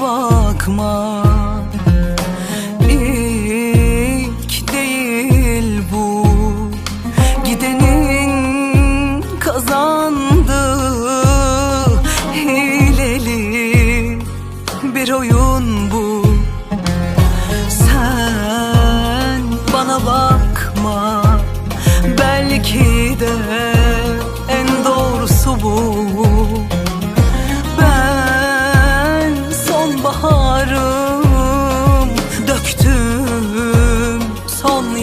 bakma. İlk değil bu. Gidenin kazandığı Hileli bir oyun bu. Sen bana bakma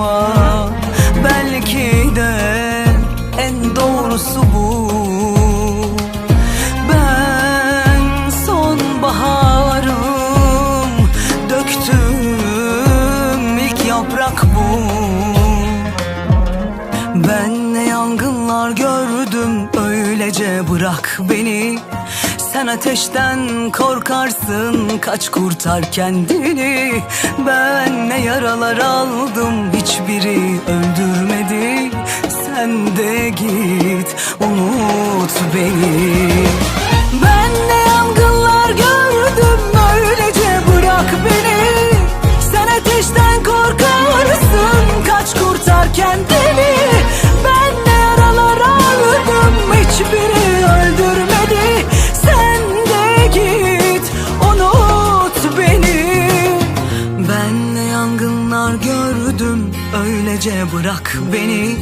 bakma Belki de en doğrusu bu. Ben sonbaharım Döktüm ilk yaprak bu. Ben ne yangınlar gördüm öylece bırak beni. Sen ateşten korkarsın kaç kurtar kendini. Ben ne yaralar aldım hiçbiri öldürmedi. Sen de git unut beni bırak beni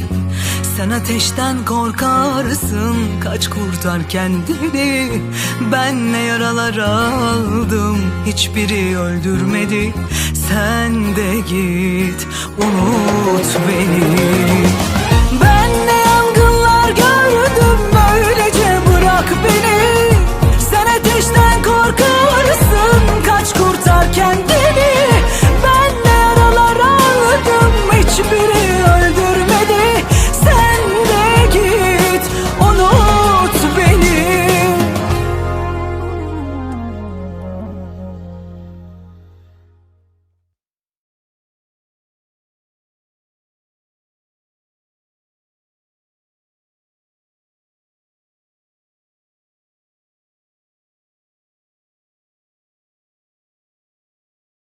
sen ateşten korkarsın. Kaç kurtar kendini Ben ne yaralar aldım. Hiçbiri öldürmedi Sen de git Unut beni